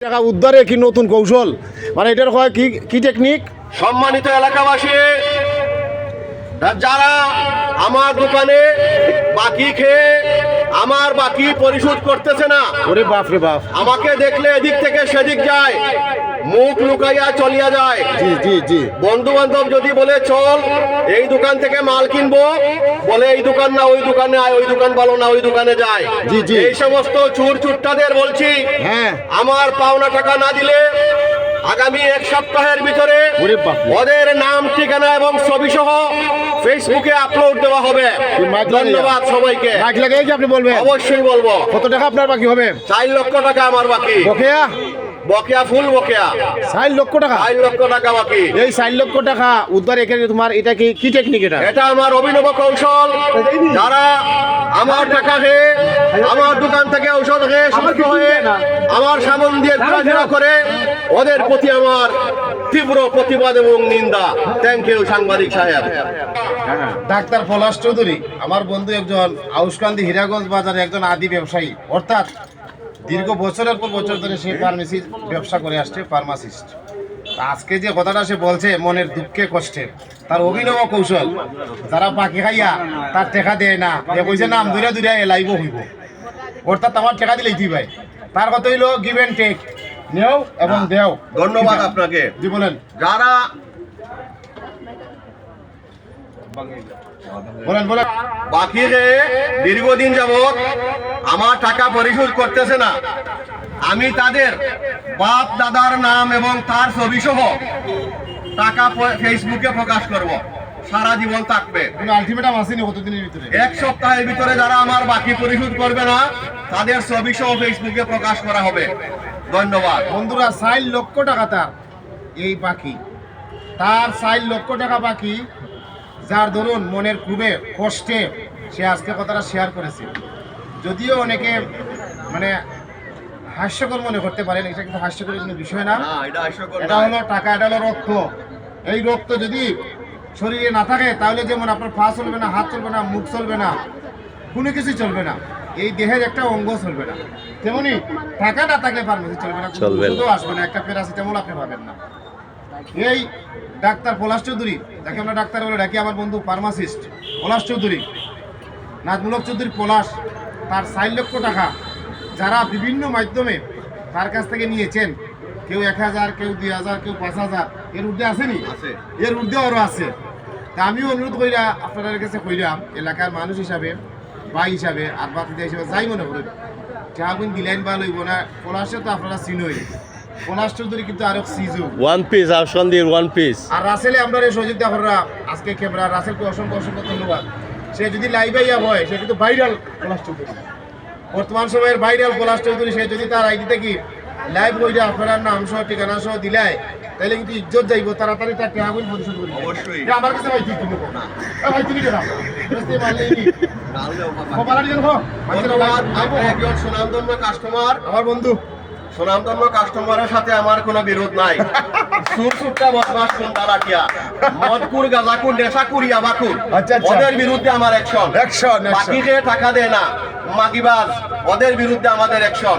টাকা উদ্ধারে কি নতুন কৌশল? মানে এটার কি কি টেকনিক সম্মানিত এলাকাবাসী যারা আমার দোকানে বাকি খেয়ে আমার বাকি পরিশোধ করতেছে না ওরে বাপ রে বাপ। আমাকে দেখলে এদিক থেকে সেদিক যায় মুখ লুকাইয়া চলিয়া যায়। জি জি জি। বন্ধু বান্ধব যদি বলে চল এই দোকান থেকে মাল কিনবো। বলে এই দোকান না ওই দোকানে আয় ওই দোকান ভালো না ওই দোকানে যায়। জি, জি। এই সমস্ত চুর চুট্টাদের বলছি হ্যাঁ। আমার পাওনা টাকা না দিলে আগামী এক সপ্তাহের ভিতরে ওদের নাম ঠিকানা এবং ছবি সহ ফেসবুকে আপলোড দেওয়া হবে। ধন্যবাদ সবাইকে। মাইক লাগাই কি আপনি বলবেন। অবশ্যই বলব। কত টাকা আপনার বাকি হবে? চার লক্ষ টাকা আমার বাকি। বকেয়া? বকেয়া ফুল বকেয়া। চার লক্ষ টাকা। চার লক্ষ টাকা বাকি। এই চার লক্ষ টাকা উদ্ধার এখানে তোমার এটা কি কি টেকনিক এটা? এটা আমার অভিনব কৌশল। যারা আমার টাকা খেয়ে আমার দোকান থেকে ঔষধ খেয়ে সুস্থ হয়ে আমার সামন দিয়ে ঘোরাফেরা করে ওদের প্রতি আমার তীব্র প্রতিবাদ এবং নিন্দা। থ্যাংক ইউ সাংবাদিক সাহেব। ডাক্তার পলাশ চৌধুরী আমার বন্ধু একজন আউসকান্দি হীরাগঞ্জ বাজারে একজন আদি ব্যবসায়ী। অর্থাৎ দীর্ঘ বছরের পর বছর ধরে সে ফার্মেসি ব্যবসা করে আসছে ফার্মাসিস্ট আজকে যে কথাটা সে বলছে মনের দুঃখে কষ্টে তার অভিনব কৌশল। যারা পাখি খাইয়া তার টেকা দেয় না যে কইছে নাম দূরে দূরে এলাইব হইব। অর্থাৎ আমার টেকা দিলেই দি ভাই তার কথা হইল গিভ অ্যান্ড টেক নেও এবং দেও। ধন্যবাদ আপনাকে। জি বলেন। যারা বাকি খেয়ে দীর্ঘদিন যাবৎ আমার টাকা পরিশোধ করতেছে না আমি তাদের বাপ দাদার নাম এবং তার ছবি সহ টাকা ফেসবুকে প্রকাশ করব। সারা জীবন থাকবে। আলটিমেটাম আসেনি কতদিনের ভিতরে? এক সপ্তাহের ভিতরে যারা আমার বাকি পরিশোধ করবে না তাদের ছবি সহ ফেসবুকে প্রকাশ করা হবে। ধন্যবাদ। বন্ধুরা চার লক্ষ টাকা তার এই পাখি। তার চার লক্ষ টাকা পাখি যার ধরুন মনের খুবই কষ্টে সে আজকে কথাটা শেয়ার করেছে। যদিও অনেকে মানে হাস্যকর মনে করতে পারেন এটা কিন্তু হাস্যকর কোনো বিষয় না। এটা হাস্যকর এটা নয়। হলো টাকা এটা হলো রক্ত। এই রক্ত যদি শরীরে না থাকে তাহলে যেমন আপনার পা চলবে না হাত চলবে না মুখ চলবে না কোনো কিছু চলবে না। এই দেহের একটা অঙ্গ চলবে না। তেমনি টাকা না থাকলে ফার্মেসি চলবে না চলবে না। আসবে না একটা প্যারাসিটামল আপনি পাবেন না। এই ডাক্তার পলাশ চৌধুরী যাকে আমরা ডাক্তার বলে ডাকি আমার বন্ধু ফার্মাসিস্ট পলাশ চৌধুরী নাজমুলক চৌধুরী পলাশ তার চার লক্ষ টাকা যারা বিভিন্ন মাধ্যমে তার কাছ থেকে নিয়েছেন কেউ এক হাজার কেউ দুই হাজার কেউ পাঁচ হাজার এর ঊর্ধ্বে আসেনি? আছে। এর ঊর্ধ্বে আরও আছে। তা আমিও অনুরোধ করিরা আপনাদের কাছে কইলাম এলাকার মানুষ হিসাবে ভাই হিসাবে আর বাতিদা হিসাবে যাই মনে করেন যাহাগুন দিলেন বা লইব না পলাশে তো আপনারা চিনই। পলাশ চৌধুরী কিন্তু আরও সিজু। ওয়ান পিস আফসান্দির ওয়ান পিস আর রাসেলে আমরা এই সহযোগিতা আজকে ক্যামেরা রাসেলকে অসংখ্য অসংখ্য ধন্যবাদ। সে যদি লাইভে ইয়া হয় সে কিন্তু ভাইরাল চৌধুরী। বর্তমান সময়ের ভাইরাল পলাশ চৌধুরী সে যদি তার আইডিতে কি লাইভ বইটা আপনার নাম সহ ঠিকানা সহ দিলায় তাহলে কিন্তু ইজ্জত যাইব তাড়াতাড়ি তার টেহাগুন পরিশোধ করি অবশ্যই। আমার কাছে ভাই তুই না ভাই তুমি কেনা বুঝতে পারলেই নি খবরারি জানো ধন্যবাদ। আপনি একজন সুনামধন্য কাস্টমার আমার বন্ধু। সুনামধন্য কাস্টমারের সাথে আমার কোনো বিরোধ নাই। সুরসুটটা বদমাস কোন দালাটিয়া মদকুর গাজাকুর নেশাকুর ইয়াবাকুর আচ্ছা, আচ্ছা। ওদের বিরুদ্ধে আমার অ্যাকশন অ্যাকশন. বাকি যে টাকা দেয় না মাগিবাজ ওদের বিরুদ্ধে আমাদের অ্যাকশন